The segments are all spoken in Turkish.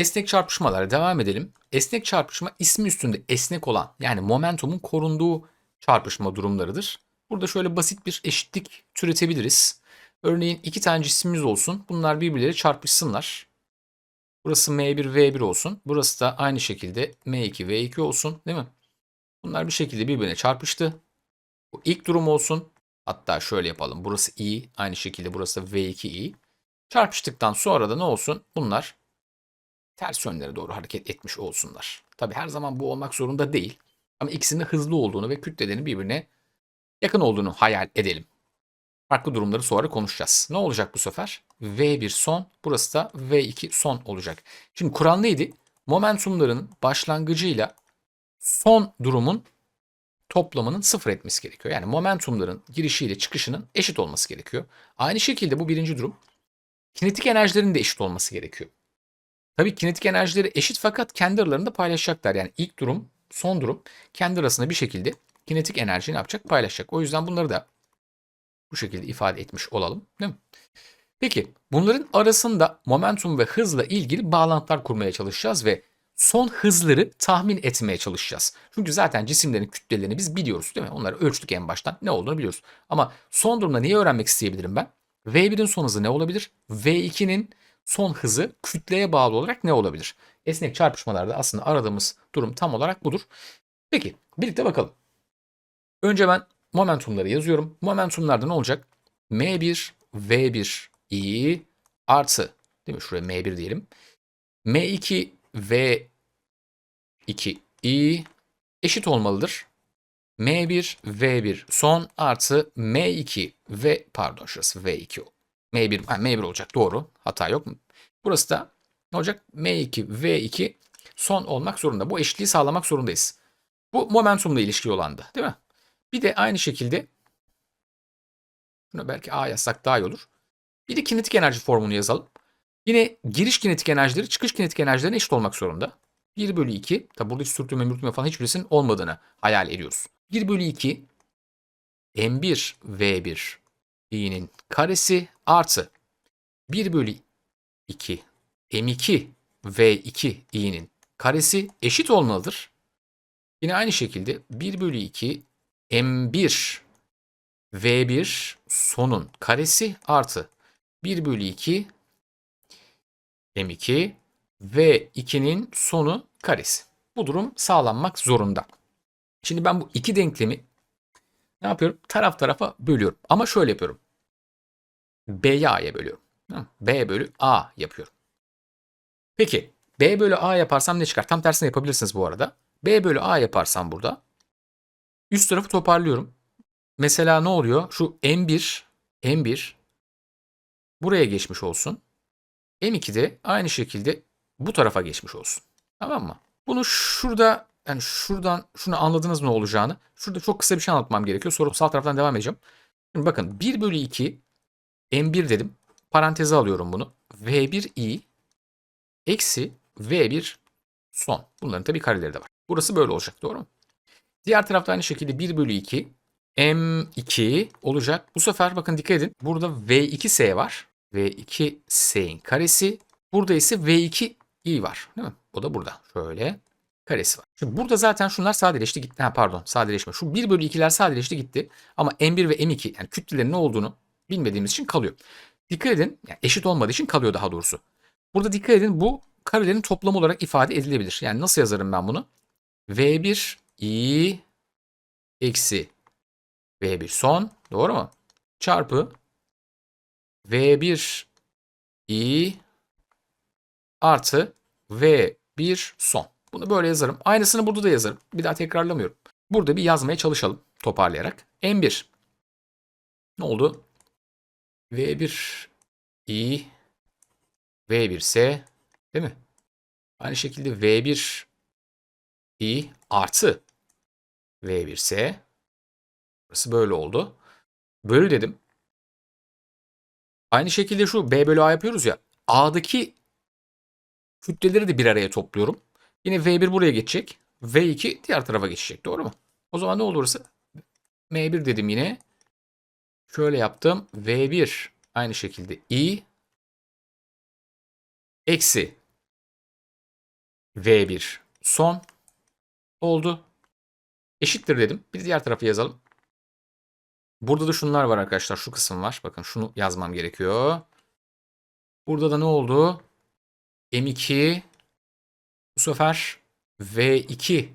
Esnek çarpışmalara devam edelim. Esnek çarpışma ismi üstünde esnek olan yani momentumun korunduğu çarpışma durumlarıdır. Burada şöyle basit bir eşitlik türetebiliriz. Örneğin iki tane cismimiz olsun. Bunlar birbirleri çarpışsınlar. Burası M1 V1 olsun. Burası da aynı şekilde M2 V2 olsun değil mi? Bunlar bir şekilde birbirine çarpıştı. Bu ilk durum olsun. Hatta şöyle yapalım. Burası I. Aynı şekilde burası da V2I. Çarpıştıktan sonra da ne olsun? Bunlar ters yönlere doğru hareket etmiş olsunlar. Tabi her zaman bu olmak zorunda değil. Ama ikisinin hızlı olduğunu ve kütlelerinin birbirine yakın olduğunu hayal edelim. Farklı durumları sonra konuşacağız. Ne olacak bu sefer? V1 son, burası da V2 son olacak. Şimdi kural neydi? Momentumların başlangıcıyla son durumun toplamının sıfır etmesi gerekiyor. Yani momentumların girişiyle çıkışının eşit olması gerekiyor. Aynı şekilde bu birinci durum. Kinetik enerjilerin de eşit olması gerekiyor. Tabii kinetik enerjileri eşit fakat kendi aralarında paylaşacaklar. Yani ilk durum, son durum kendi arasında bir şekilde kinetik enerji ne yapacak? Paylaşacak. O yüzden bunları da bu şekilde ifade etmiş olalım. Değil mi? Peki bunların arasında momentum ve hızla ilgili bağlantılar kurmaya çalışacağız ve son hızları tahmin etmeye çalışacağız. Çünkü zaten cisimlerin kütlelerini biz biliyoruz değil mi? Onları ölçtük en baştan. Ne olduğunu biliyoruz. Ama son durumda neyi öğrenmek isteyebilirim ben? V1'in son hızı ne olabilir? V2'nin son hızı kütleye bağlı olarak ne olabilir? Esnek çarpışmalarda aslında aradığımız durum tam olarak budur. Peki birlikte bakalım. Önce ben momentumları yazıyorum. Momentumlarda ne olacak? M1 V1 i artı değil mi? Şuraya M1 diyelim. M2 V2 i eşit olmalıdır. M1 V1 son artı M2 V pardon şurası V2 M1 ha, M1 olacak doğru. Hata yok. Burası da ne olacak? M2 V2 son olmak zorunda. Bu eşitliği sağlamak zorundayız. Bu momentumla ilişkili olandı değil mi? Bir de aynı şekilde şunu belki A yazsak daha iyi olur. Bir de kinetik enerji formunu yazalım. Yine giriş kinetik enerjileri çıkış kinetik enerjilerine eşit olmak zorunda. 1 bölü 2. Tabi burada hiç sürtünme mürtünme falan hiçbirisinin olmadığını hayal ediyoruz. 1 bölü 2 M1 V1 i'nin karesi artı 1 bölü 2 M2 V2 i'nin karesi eşit olmalıdır. Yine aynı şekilde 1 bölü 2 M1 V1 sonun karesi artı 1 bölü 2 M2 V2'nin sonu karesi. Bu durum sağlanmak zorunda. Şimdi ben bu iki denklemi ne yapıyorum? Taraf tarafa bölüyorum. Ama şöyle yapıyorum. B'yi A'ya bölüyorum. B bölü A yapıyorum. Peki B bölü A yaparsam ne çıkar? Tam tersini yapabilirsiniz bu arada. B bölü A yaparsam burada üst tarafı toparlıyorum. Mesela ne oluyor? Şu M1 M1 buraya geçmiş olsun. M2 de aynı şekilde bu tarafa geçmiş olsun. Tamam mı? Bunu şurada yani şuradan şunu anladınız ne olacağını. Şurada çok kısa bir şey anlatmam gerekiyor. Sonra sağ taraftan devam edeceğim. Şimdi bakın 1 bölü 2 M1 dedim. Paranteze alıyorum bunu. V1i eksi V1 son. Bunların tabii kareleri de var. Burası böyle olacak doğru mu? Diğer tarafta aynı şekilde 1 bölü 2 M2 olacak. Bu sefer bakın dikkat edin. Burada V2S var. V2S'in karesi. Burada ise V2i var. Değil mi? O da burada. Şöyle karesi var. Şimdi burada zaten şunlar sadeleşti gitti. Ha pardon sadeleşme. Şu 1 bölü 2'ler sadeleşti gitti. Ama M1 ve M2 yani kütlelerin ne olduğunu bilmediğimiz için kalıyor. Dikkat edin yani eşit olmadığı için kalıyor daha doğrusu. Burada dikkat edin bu karelerin toplamı olarak ifade edilebilir. Yani nasıl yazarım ben bunu? V1 i eksi V1 son doğru mu? Çarpı V1 i artı V1 son. Bunu böyle yazarım. Aynısını burada da yazarım. Bir daha tekrarlamıyorum. Burada bir yazmaya çalışalım toparlayarak. M1 ne oldu? V1 i V1 S değil mi? Aynı şekilde V1 i artı V1 S Burası böyle oldu. Böyle dedim. Aynı şekilde şu B bölü A yapıyoruz ya. A'daki kütleleri de bir araya topluyorum. Yine V1 buraya geçecek. V2 diğer tarafa geçecek. Doğru mu? O zaman ne olursa M1 dedim yine. Şöyle yaptım. V1 aynı şekilde I eksi V1 son oldu. Eşittir dedim. Bir diğer tarafı yazalım. Burada da şunlar var arkadaşlar. Şu kısım var. Bakın şunu yazmam gerekiyor. Burada da ne oldu? M2 bu sefer V2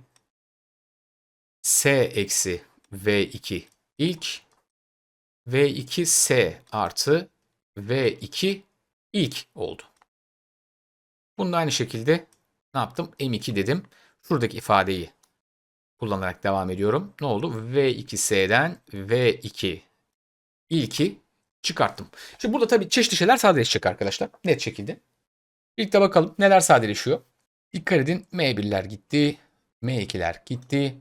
S eksi V2 ilk V2 S artı V2 ilk oldu. Bunu da aynı şekilde ne yaptım? M2 dedim. Şuradaki ifadeyi kullanarak devam ediyorum. Ne oldu? V2S'den V2 ilki çıkarttım. Şimdi burada tabii çeşitli şeyler sadeleşecek arkadaşlar. Net şekilde. İlk de bakalım neler sadeleşiyor. Dikkat edin M1'ler gitti. M2'ler gitti.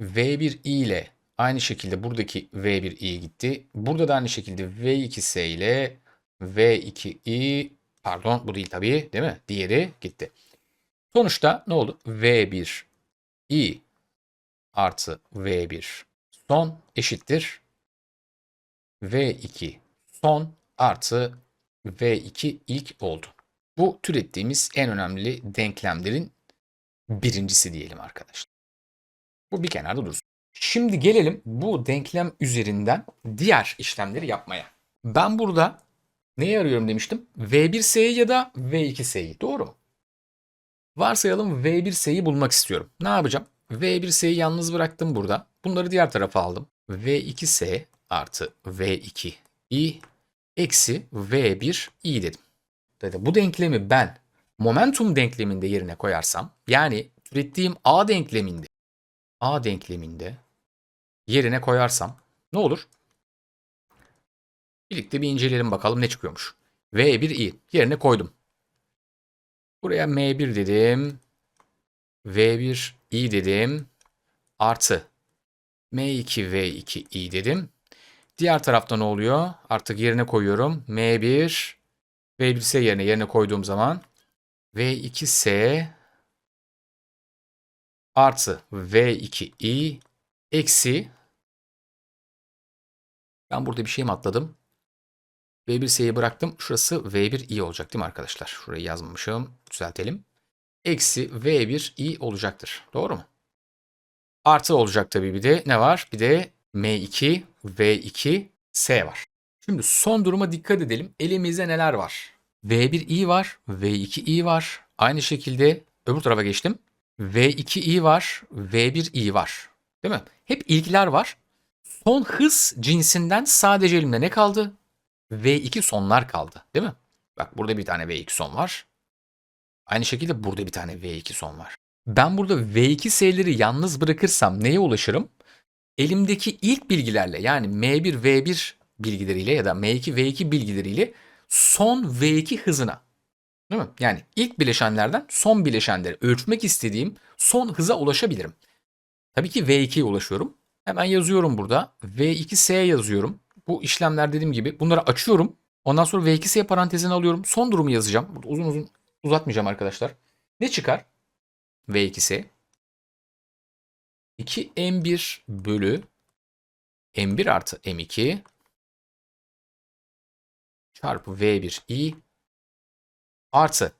V1i ile aynı şekilde buradaki V1i gitti. Burada da aynı şekilde V2s ile V2i pardon bu değil tabii değil mi? Diğeri gitti. Sonuçta ne oldu? V1i artı V1 son eşittir V2 son artı V2 ilk oldu. Bu türettiğimiz en önemli denklemlerin birincisi diyelim arkadaşlar. Bu bir kenarda dursun. Şimdi gelelim bu denklem üzerinden diğer işlemleri yapmaya. Ben burada neyi arıyorum demiştim? V1S'yi ya da V2S'yi. Doğru? Varsayalım V1S'yi bulmak istiyorum. Ne yapacağım? V1S'yi yalnız bıraktım burada. Bunları diğer tarafa aldım. V2S artı V2i eksi V1i dedim. Dedi, bu denklemi ben momentum denkleminde yerine koyarsam yani türettiğim A denkleminde A denkleminde yerine koyarsam ne olur? Birlikte bir inceleyelim bakalım ne çıkıyormuş. V1i yerine koydum. Buraya M1 dedim. V1i dedim. Artı M2 V2 i dedim. Diğer tarafta ne oluyor? Artık yerine koyuyorum. M1 V1S yerine yerine koyduğum zaman V2S artı V2i eksi ben burada bir şey mi atladım? V1S'yi bıraktım. Şurası V1i olacak değil mi arkadaşlar? Şurayı yazmamışım. Düzeltelim. Eksi V1i olacaktır. Doğru mu? Artı olacak tabii bir de ne var? Bir de M2 V2 S var. Şimdi son duruma dikkat edelim. Elimizde neler var? V1i var, V2i var. Aynı şekilde öbür tarafa geçtim. V2i var, V1i var. Değil mi? Hep ilkler var. Son hız cinsinden sadece elimde ne kaldı? V2 sonlar kaldı. Değil mi? Bak burada bir tane V2 son var. Aynı şekilde burada bir tane V2 son var. Ben burada V2 S'leri yalnız bırakırsam neye ulaşırım? Elimdeki ilk bilgilerle yani M1 V1 bilgileriyle ya da M2 V2 bilgileriyle son V2 hızına. Değil mi? Yani ilk bileşenlerden son bileşenleri ölçmek istediğim son hıza ulaşabilirim. Tabii ki V2'ye ulaşıyorum. Hemen yazıyorum burada. V2S yazıyorum. Bu işlemler dediğim gibi bunları açıyorum. Ondan sonra V2S parantezine alıyorum. Son durumu yazacağım. Burada uzun uzun uzatmayacağım arkadaşlar. Ne çıkar? V2S 2 M1 bölü M1 artı M2 çarpı V1i artı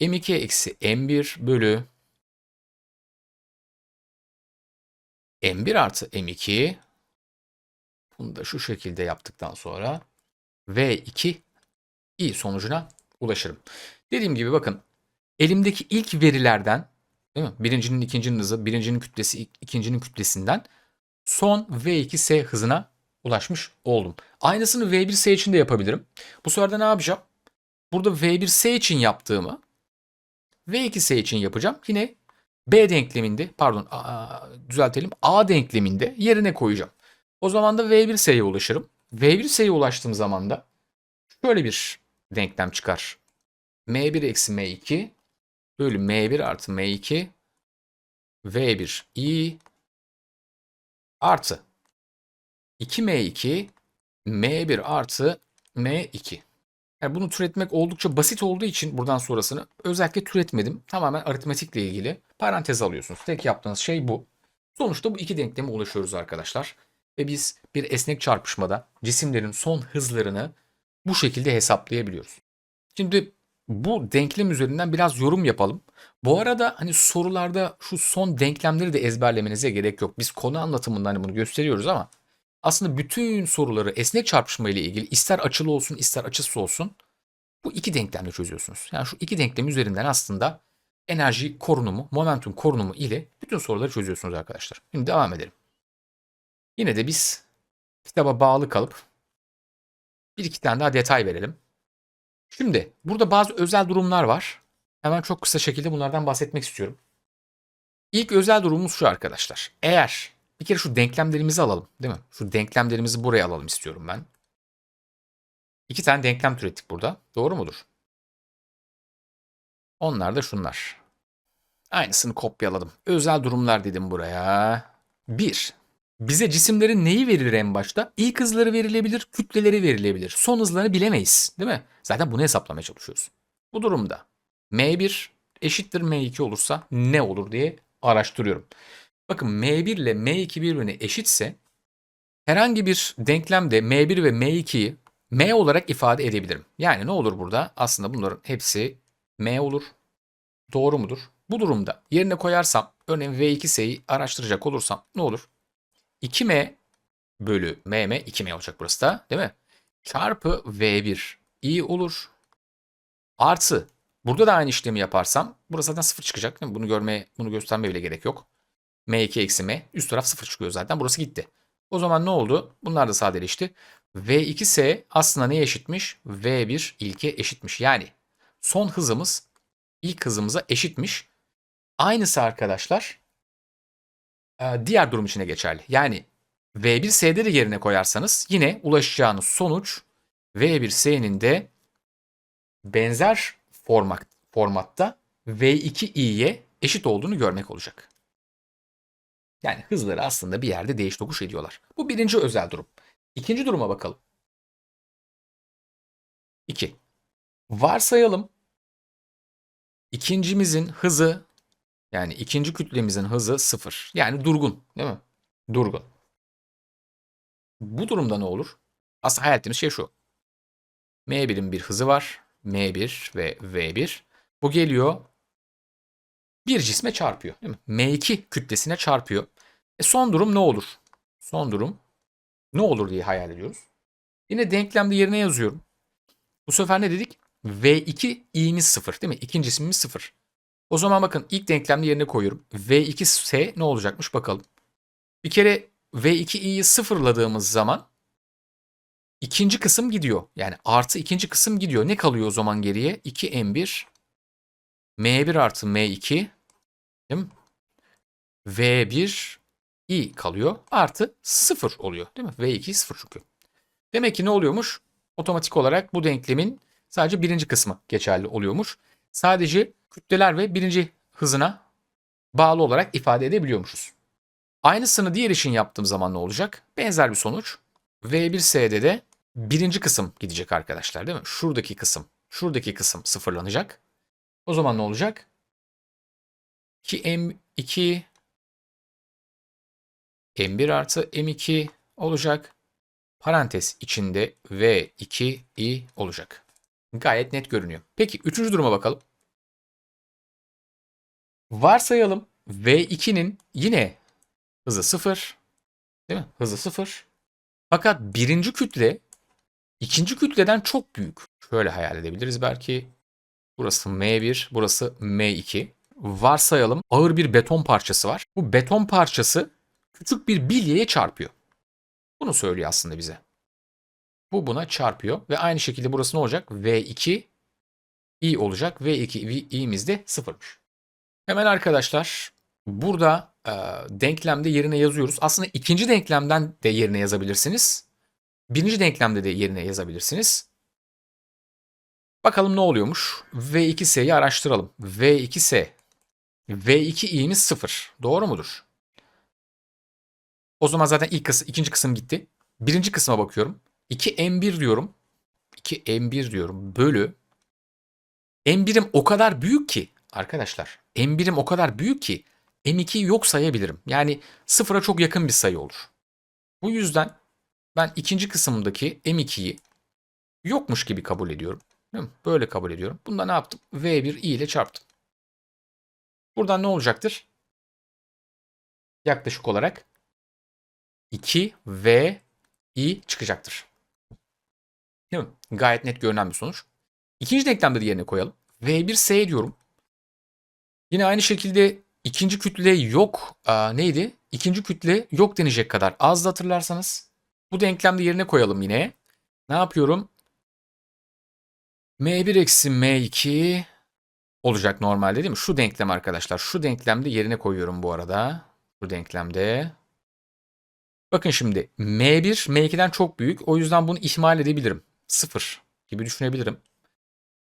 M2 eksi M1 bölü M1 artı M2 bunu da şu şekilde yaptıktan sonra V2 i sonucuna ulaşırım. Dediğim gibi bakın elimdeki ilk verilerden değil mi? Birincinin ikincinin hızı, birincinin kütlesi ikincinin kütlesinden son V2S hızına ulaşmış oldum. Aynısını V1S için de yapabilirim. Bu sefer de ne yapacağım? Burada V1S için yaptığımı V2S için yapacağım. Yine B denkleminde pardon a, düzeltelim A denkleminde yerine koyacağım. O zaman da V1S'ye ulaşırım. V1S'ye ulaştığım zaman da şöyle bir denklem çıkar. M1 eksi M2 bölü M1 artı M2 V1 i artı 2M2 M1 artı M2. Yani bunu türetmek oldukça basit olduğu için buradan sonrasını özellikle türetmedim. Tamamen aritmetikle ilgili parantez alıyorsunuz. Tek yaptığınız şey bu. Sonuçta bu iki denkleme ulaşıyoruz arkadaşlar. Ve biz bir esnek çarpışmada cisimlerin son hızlarını bu şekilde hesaplayabiliyoruz. Şimdi bu denklem üzerinden biraz yorum yapalım. Bu arada hani sorularda şu son denklemleri de ezberlemenize gerek yok. Biz konu anlatımında hani bunu gösteriyoruz ama aslında bütün soruları esnek çarpışma ile ilgili ister açılı olsun ister açısız olsun bu iki denklemle çözüyorsunuz. Yani şu iki denklem üzerinden aslında enerji korunumu, momentum korunumu ile bütün soruları çözüyorsunuz arkadaşlar. Şimdi devam edelim. Yine de biz kitaba bağlı kalıp bir iki tane daha detay verelim. Şimdi burada bazı özel durumlar var. Hemen çok kısa şekilde bunlardan bahsetmek istiyorum. İlk özel durumumuz şu arkadaşlar. Eğer bir kere şu denklemlerimizi alalım değil mi? Şu denklemlerimizi buraya alalım istiyorum ben. İki tane denklem türettik burada. Doğru mudur? Onlar da şunlar. Aynısını kopyaladım. Özel durumlar dedim buraya. 1. Bize cisimlerin neyi verilir en başta? İlk hızları verilebilir, kütleleri verilebilir. Son hızlarını bilemeyiz, değil mi? Zaten bunu hesaplamaya çalışıyoruz. Bu durumda M1 eşittir M2 olursa ne olur diye araştırıyorum. Bakın M1 ile M2 birbirine eşitse herhangi bir denklemde M1 ve M2'yi M olarak ifade edebilirim. Yani ne olur burada? Aslında bunların hepsi M olur. Doğru mudur? Bu durumda yerine koyarsam örneğin V2S'yi araştıracak olursam ne olur? 2M bölü MM 2M olacak burası da değil mi? Çarpı V1 i olur. Artı burada da aynı işlemi yaparsam burası zaten 0 çıkacak. Değil mi? Bunu görmeye, bunu göstermeye bile gerek yok. M2 eksi M. Üst taraf 0 çıkıyor zaten. Burası gitti. O zaman ne oldu? Bunlar da sadeleşti. V2S aslında neye eşitmiş? V1 ilke eşitmiş. Yani son hızımız ilk hızımıza eşitmiş. Aynısı arkadaşlar e, diğer durum içine geçerli. Yani V1S'de de yerine koyarsanız yine ulaşacağınız sonuç V1S'nin de benzer format, formatta V2i'ye eşit olduğunu görmek olacak. Yani hızları aslında bir yerde değiş tokuş ediyorlar. Bu birinci özel durum. İkinci duruma bakalım. 2. Varsayalım ikincimizin hızı yani ikinci kütlemizin hızı 0. Yani durgun değil mi? Durgun. Bu durumda ne olur? Aslında hayal ettiğimiz şey şu. M1'in bir hızı var. M1 ve V1. Bu geliyor bir cisme çarpıyor. Değil mi? M2 kütlesine çarpıyor. E son durum ne olur? Son durum ne olur diye hayal ediyoruz. Yine denklemde yerine yazıyorum. Bu sefer ne dedik? V2 i'miz 0 değil mi? İkinci ismimiz 0. O zaman bakın ilk denklemde yerine koyuyorum. V2S ne olacakmış bakalım. Bir kere V2i'yi sıfırladığımız zaman ikinci kısım gidiyor. Yani artı ikinci kısım gidiyor. Ne kalıyor o zaman geriye? 2M1 M1 artı M2 değil mi? V1 i kalıyor. Artı 0 oluyor. Değil mi? V2 0 çünkü. Demek ki ne oluyormuş? Otomatik olarak bu denklemin sadece birinci kısmı geçerli oluyormuş. Sadece kütleler ve birinci hızına bağlı olarak ifade edebiliyormuşuz. Aynısını diğer için yaptığım zaman ne olacak? Benzer bir sonuç. V1S'de de birinci kısım gidecek arkadaşlar değil mi? Şuradaki kısım, şuradaki kısım sıfırlanacak. O zaman ne olacak? 2M2 M1 artı M2 olacak. Parantez içinde V2i olacak. Gayet net görünüyor. Peki üçüncü duruma bakalım. Varsayalım V2'nin yine hızı 0. Değil mi? Hızı 0. Fakat birinci kütle ikinci kütleden çok büyük. Şöyle hayal edebiliriz belki. Burası M1, burası M2. Varsayalım ağır bir beton parçası var. Bu beton parçası küçük bir bilyeye çarpıyor. Bunu söylüyor aslında bize. Bu buna çarpıyor ve aynı şekilde burası ne olacak? V2 i olacak. V2 i'miz de sıfırmış. Hemen arkadaşlar burada e, denklemde yerine yazıyoruz. Aslında ikinci denklemden de yerine yazabilirsiniz. Birinci denklemde de yerine yazabilirsiniz. Bakalım ne oluyormuş? V2S'yi araştıralım. V2S. V2 i'miz 0. Doğru mudur? O zaman zaten ilk kısım, ikinci kısım gitti. Birinci kısma bakıyorum. 2M1 diyorum. 2M1 diyorum. Bölü. M1'im o kadar büyük ki arkadaşlar. M1'im o kadar büyük ki M2'yi yok sayabilirim. Yani sıfıra çok yakın bir sayı olur. Bu yüzden ben ikinci kısımdaki M2'yi yokmuş gibi kabul ediyorum. Değil mi? Böyle kabul ediyorum. Bunda ne yaptım? V1 i ile çarptım. Buradan ne olacaktır? Yaklaşık olarak 2 V i çıkacaktır. Değil mi? Gayet net görünen bir sonuç. İkinci denklemde de yerine koyalım. V1 S diyorum. Yine aynı şekilde ikinci kütle yok. Aa, neydi? İkinci kütle yok denecek kadar az da hatırlarsanız. Bu denklemde yerine koyalım yine. Ne yapıyorum? M1 eksi M2 olacak normalde değil mi? Şu denklem arkadaşlar. Şu denklemde yerine koyuyorum bu arada. Bu denklemde. Bakın şimdi M1 M2'den çok büyük. O yüzden bunu ihmal edebilirim. 0 gibi düşünebilirim.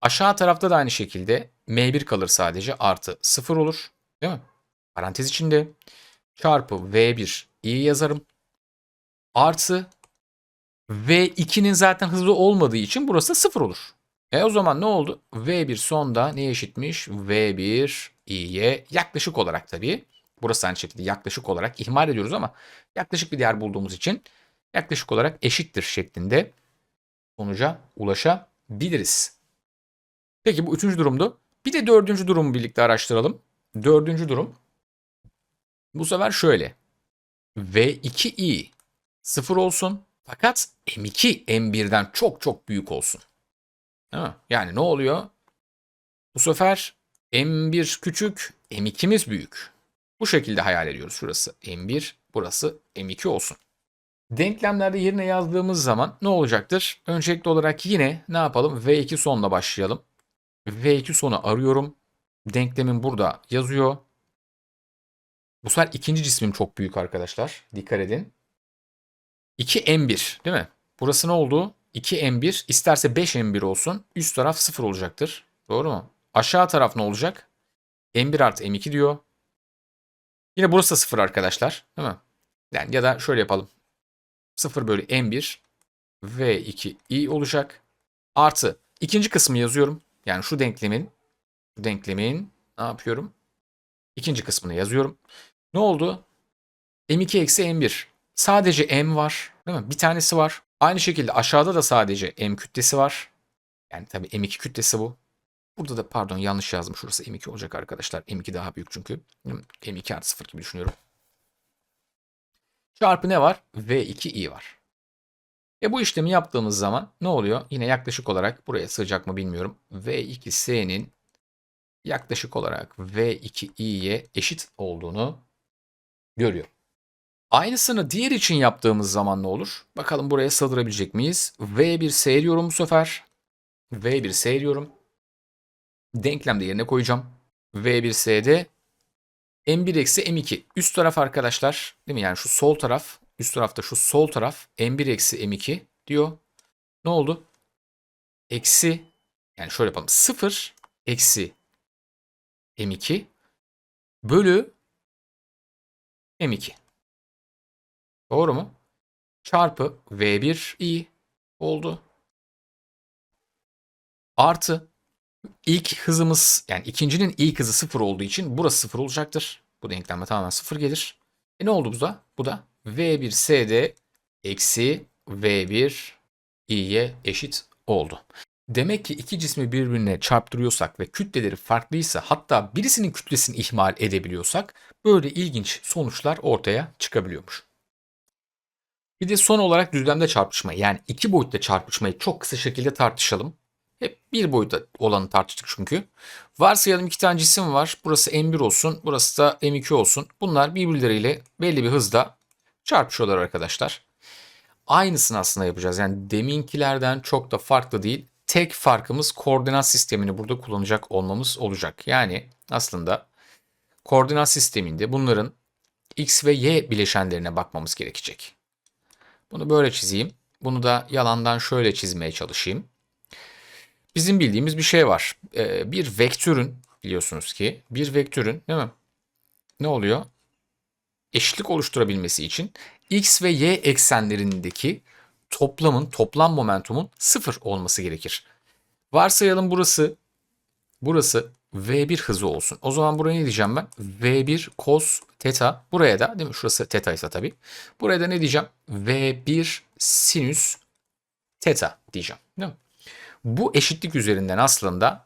Aşağı tarafta da aynı şekilde M1 kalır sadece artı 0 olur. Değil mi? Parantez içinde çarpı V1 i yazarım. Artı V2'nin zaten hızlı olmadığı için burası 0 olur. E o zaman ne oldu? V1 sonda neye eşitmiş? V1 i'ye yaklaşık olarak tabii. Burası aynı şekilde yaklaşık olarak ihmal ediyoruz ama yaklaşık bir değer bulduğumuz için yaklaşık olarak eşittir şeklinde sonuca ulaşabiliriz. Peki bu üçüncü durumdu. Bir de dördüncü durumu birlikte araştıralım. Dördüncü durum bu sefer şöyle. V2i 0 olsun fakat M2 M1'den çok çok büyük olsun. Mi? Yani ne oluyor? Bu sefer M1 küçük, M2'miz büyük. Bu şekilde hayal ediyoruz. Şurası M1, burası M2 olsun. Denklemlerde yerine yazdığımız zaman ne olacaktır? Öncelikli olarak yine ne yapalım? V2 sonla başlayalım. V2 sonu arıyorum. Denklemin burada yazıyor. Bu sefer ikinci cismim çok büyük arkadaşlar. Dikkat edin. 2M1 değil mi? Burası ne oldu? 2M1 isterse 5M1 olsun. Üst taraf 0 olacaktır. Doğru mu? Aşağı taraf ne olacak? M1 artı M2 diyor. Yine burası da 0 arkadaşlar. Değil mi? Yani ya da şöyle yapalım. 0 bölü M1 V2 i olacak. Artı ikinci kısmı yazıyorum. Yani şu denklemin şu denklemin ne yapıyorum? İkinci kısmını yazıyorum. Ne oldu? M2 eksi M1. Sadece M var. Değil mi? Bir tanesi var. Aynı şekilde aşağıda da sadece M kütlesi var. Yani tabii M2 kütlesi bu. Burada da pardon yanlış yazdım. Şurası M2 olacak arkadaşlar. M2 daha büyük çünkü. M2 artı 0 gibi düşünüyorum. Çarpı ne var? V2i var. E bu işlemi yaptığımız zaman ne oluyor? Yine yaklaşık olarak buraya sığacak mı bilmiyorum. V2s'nin yaklaşık olarak V2i'ye eşit olduğunu görüyor. Aynısını diğer için yaptığımız zaman ne olur? Bakalım buraya sığdırabilecek miyiz? V1S diyorum bu sefer. V1S diyorum. Denklemde yerine koyacağım. V1S'de M1 eksi M2. Üst taraf arkadaşlar değil mi? Yani şu sol taraf. Üst tarafta şu sol taraf M1 eksi M2 diyor. Ne oldu? Eksi yani şöyle yapalım. 0 eksi M2 bölü M2. Doğru mu? Çarpı V1i oldu. Artı ilk hızımız yani ikincinin ilk hızı sıfır olduğu için burası sıfır olacaktır. Bu denklemde tamamen sıfır gelir. E ne oldu bu da? Bu da V1S'de eksi V1i'ye eşit oldu. Demek ki iki cismi birbirine çarptırıyorsak ve kütleleri farklıysa hatta birisinin kütlesini ihmal edebiliyorsak böyle ilginç sonuçlar ortaya çıkabiliyormuş. Bir de son olarak düzlemde çarpışma yani iki boyutta çarpışmayı çok kısa şekilde tartışalım. Hep bir boyutta olanı tartıştık çünkü. Varsayalım iki tane cisim var. Burası M1 olsun, burası da M2 olsun. Bunlar birbirleriyle belli bir hızda çarpışıyorlar arkadaşlar. Aynısını aslında yapacağız. Yani deminkilerden çok da farklı değil. Tek farkımız koordinat sistemini burada kullanacak olmamız olacak. Yani aslında koordinat sisteminde bunların x ve y bileşenlerine bakmamız gerekecek. Bunu böyle çizeyim. Bunu da yalandan şöyle çizmeye çalışayım. Bizim bildiğimiz bir şey var. Ee, bir vektörün biliyorsunuz ki bir vektörün değil mi? Ne oluyor? Eşitlik oluşturabilmesi için x ve y eksenlerindeki toplamın, toplam momentumun sıfır olması gerekir. Varsayalım burası, burası v1 hızı olsun. O zaman buraya ne diyeceğim ben? v1 cos theta. Buraya da değil mi? Şurası theta ise tabii. Buraya da ne diyeceğim? v1 sinüs theta diyeceğim. Değil mi? Bu eşitlik üzerinden aslında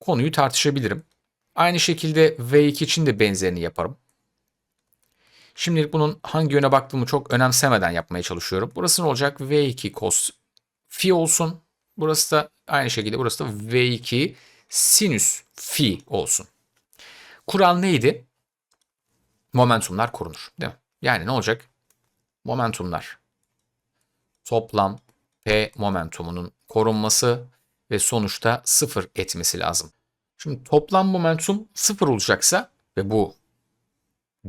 konuyu tartışabilirim. Aynı şekilde V2 için de benzerini yaparım. Şimdilik bunun hangi yöne baktığımı çok önemsemeden yapmaya çalışıyorum. Burası ne olacak? V2 cos phi olsun. Burası da aynı şekilde burası da V2 sinüs phi olsun. Kural neydi? Momentumlar korunur. Değil mi? Yani ne olacak? Momentumlar. Toplam P momentumunun korunması ve sonuçta sıfır etmesi lazım. Şimdi toplam momentum sıfır olacaksa ve bu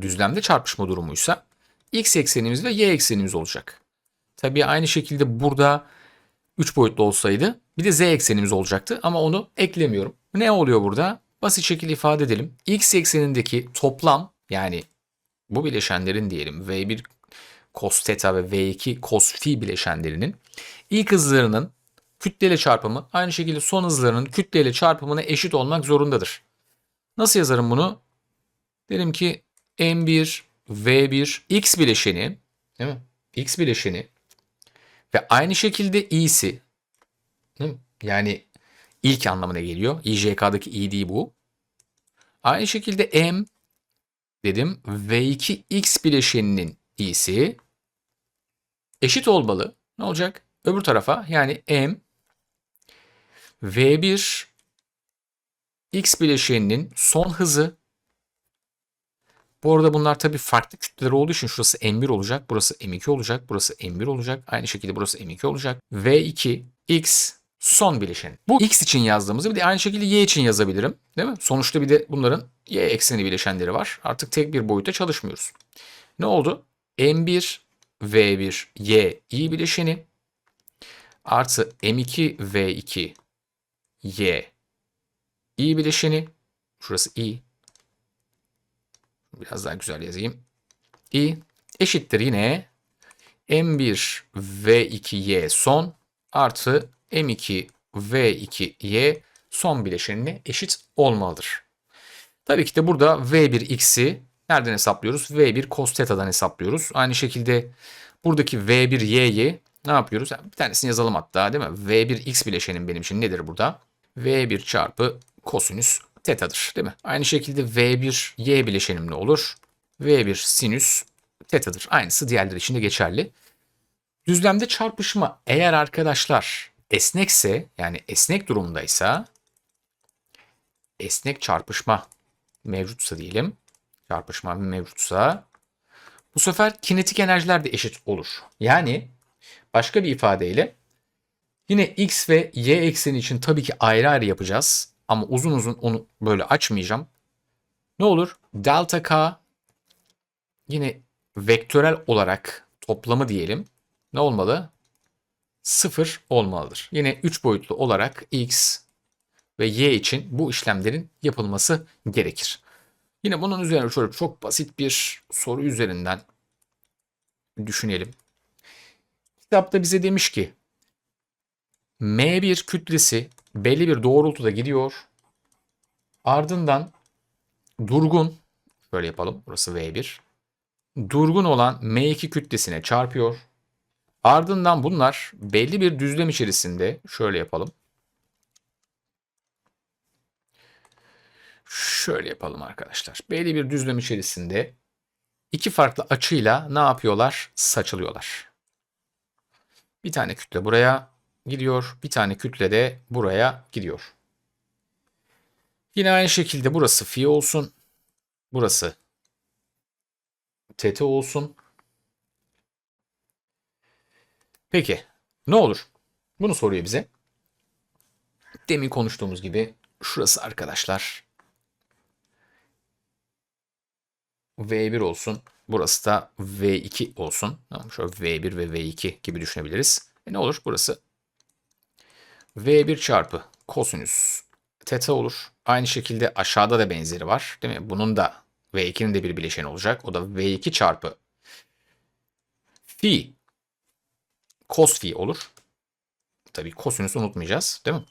düzlemde çarpışma durumuysa x eksenimiz ve y eksenimiz olacak. Tabii aynı şekilde burada 3 boyutlu olsaydı bir de z eksenimiz olacaktı ama onu eklemiyorum. Ne oluyor burada? Basit şekilde ifade edelim. X eksenindeki toplam yani bu bileşenlerin diyelim V1 cos theta ve V2 cos phi bileşenlerinin ilk hızlarının kütleyle çarpımı aynı şekilde son hızlarının kütleyle çarpımına eşit olmak zorundadır. Nasıl yazarım bunu? Derim ki M1 V1 X bileşeni değil mi? X bileşeni ve aynı şekilde i'si değil mi? yani ilk anlamına geliyor. İJK'daki i değil bu. Aynı şekilde M dedim V2 X bileşeninin i'si eşit olmalı. Ne olacak? Öbür tarafa yani M V1 X bileşeninin son hızı bu arada bunlar tabii farklı kütleler olduğu için şurası M1 olacak, burası M2 olacak, burası M1 olacak. Aynı şekilde burası M2 olacak. V2 X son bileşen. Bu X için yazdığımızı bir de aynı şekilde Y için yazabilirim. Değil mi? Sonuçta bir de bunların Y ekseni bileşenleri var. Artık tek bir boyutta çalışmıyoruz. Ne oldu? M1 V1 Y I bileşeni artı M2 V2 Y I bileşeni şurası I biraz daha güzel yazayım. I eşittir yine M1 V2Y son artı M2 V2Y son bileşenine eşit olmalıdır. Tabii ki de burada V1X'i nereden hesaplıyoruz? V1 cos theta'dan hesaplıyoruz. Aynı şekilde buradaki V1Y'yi ne yapıyoruz? Bir tanesini yazalım hatta değil mi? V1X bileşenim benim için nedir burada? V1 çarpı kosinüs tetadır değil mi? Aynı şekilde V1 Y bileşenim ne olur? V1 sinüs tetadır. Aynısı diğerleri için de geçerli. Düzlemde çarpışma eğer arkadaşlar esnekse yani esnek durumdaysa esnek çarpışma mevcutsa diyelim. Çarpışma mevcutsa bu sefer kinetik enerjiler de eşit olur. Yani başka bir ifadeyle yine x ve y ekseni için tabii ki ayrı ayrı yapacağız. Ama uzun uzun onu böyle açmayacağım. Ne olur? Delta K yine vektörel olarak toplamı diyelim. Ne olmalı? Sıfır olmalıdır. Yine 3 boyutlu olarak x ve y için bu işlemlerin yapılması gerekir. Yine bunun üzerine şöyle çok basit bir soru üzerinden düşünelim. Kitapta bize demiş ki M1 kütlesi belli bir doğrultuda gidiyor. Ardından durgun böyle yapalım. Burası V1. Durgun olan M2 kütlesine çarpıyor. Ardından bunlar belli bir düzlem içerisinde şöyle yapalım. Şöyle yapalım arkadaşlar. Belli bir düzlem içerisinde iki farklı açıyla ne yapıyorlar? Saçılıyorlar. Bir tane kütle buraya gidiyor. Bir tane kütle de buraya gidiyor. Yine aynı şekilde burası fi olsun. Burası tt olsun. Peki ne olur? Bunu soruyor bize. Demin konuştuğumuz gibi şurası arkadaşlar V1 olsun. Burası da V2 olsun. Tamam, şöyle V1 ve V2 gibi düşünebiliriz. E ne olur? Burası V1 çarpı kosinüs teta olur. Aynı şekilde aşağıda da benzeri var. Değil mi? Bunun da V2'nin de bir bileşeni olacak. O da V2 çarpı fi cos fi olur. Tabii kosinüs unutmayacağız. Değil mi?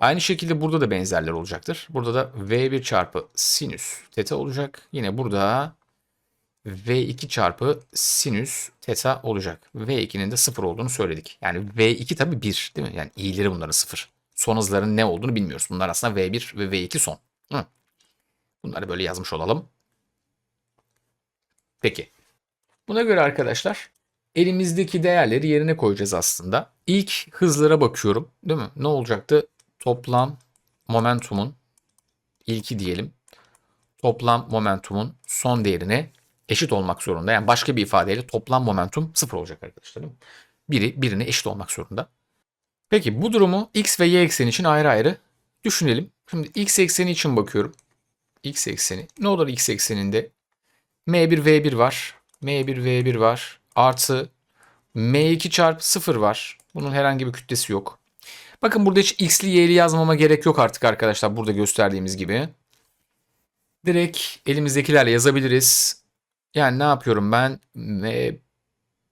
Aynı şekilde burada da benzerler olacaktır. Burada da V1 çarpı sinüs teta olacak. Yine burada V2 çarpı sinüs teta olacak. V2'nin de 0 olduğunu söyledik. Yani V2 tabii 1 değil mi? Yani i'leri bunların 0. Son hızların ne olduğunu bilmiyoruz. Bunlar aslında V1 ve V2 son. Hı. Bunları böyle yazmış olalım. Peki. Buna göre arkadaşlar elimizdeki değerleri yerine koyacağız aslında. İlk hızlara bakıyorum. Değil mi? Ne olacaktı? Toplam momentumun ilki diyelim. Toplam momentumun son değerine eşit olmak zorunda. Yani başka bir ifadeyle toplam momentum sıfır olacak arkadaşlar. Biri birine eşit olmak zorunda. Peki bu durumu x ve y ekseni için ayrı ayrı düşünelim. Şimdi x ekseni için bakıyorum. x ekseni. Ne olur x ekseninde? m1 v1 var. m1 v1 var. Artı m2 çarpı 0 var. Bunun herhangi bir kütlesi yok. Bakın burada hiç x'li y'li yazmama gerek yok artık arkadaşlar. Burada gösterdiğimiz gibi. Direkt elimizdekilerle yazabiliriz. Yani ne yapıyorum ben? M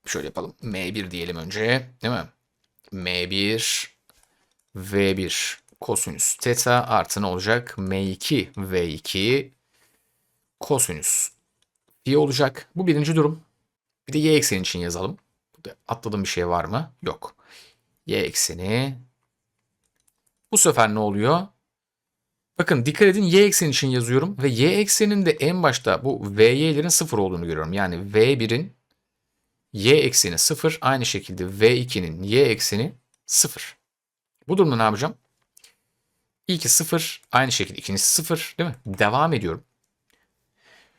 şöyle yapalım. M1 diyelim önce. Değil mi? M1 V1 kosinüs teta artı ne olacak? M2 V2 kosinüs phi olacak. Bu birinci durum. Bir de y ekseni için yazalım. Atladığım bir şey var mı? Yok. Y ekseni. Bu sefer ne oluyor? Bakın dikkat edin y ekseni için yazıyorum ve y ekseninde en başta bu vy'lerin sıfır olduğunu görüyorum. Yani v1'in y ekseni sıfır aynı şekilde v2'nin y ekseni sıfır. Bu durumda ne yapacağım? İlki sıfır aynı şekilde ikincisi sıfır değil mi? Devam ediyorum.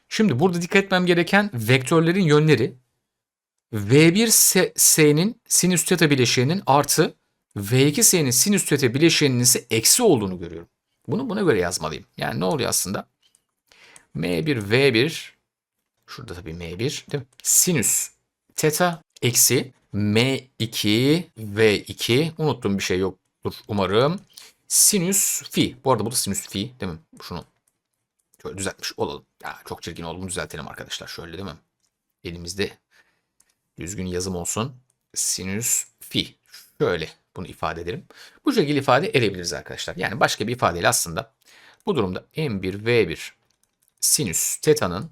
Şimdi burada dikkat etmem gereken vektörlerin yönleri v1 s'nin sinüs teta bileşeninin artı v2 s'nin sinüs teta bileşeninin ise eksi olduğunu görüyorum. Bunu buna göre yazmalıyım. Yani ne oluyor aslında? M1 V1 şurada tabii M1 değil mi? Sinüs teta eksi M2 V2 unuttuğum bir şey yoktur umarım. Sinüs fi. Bu arada bu da sinüs fi değil mi? Şunu şöyle düzeltmiş olalım. Ya çok çirkin oldu. Bunu düzeltelim arkadaşlar. Şöyle değil mi? Elimizde düzgün yazım olsun. Sinüs fi. Şöyle bunu ifade edelim. Bu şekilde ifade edebiliriz arkadaşlar. Yani başka bir ifadeyle aslında bu durumda M1 V1 sinüs teta'nın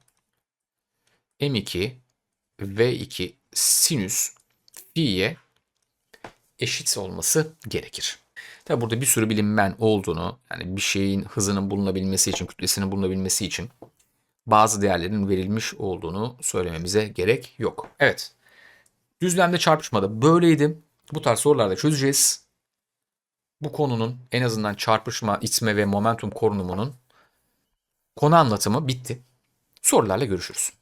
M2 V2 sinüs fi'ye eşit olması gerekir. Tabi burada bir sürü bilinmeyen olduğunu, yani bir şeyin hızının bulunabilmesi için, kütlesinin bulunabilmesi için bazı değerlerin verilmiş olduğunu söylememize gerek yok. Evet. Düzlemde çarpışmada böyleydi. Bu tarz sorularda çözeceğiz. Bu konunun en azından çarpışma, itme ve momentum korunumunun konu anlatımı bitti. Sorularla görüşürüz.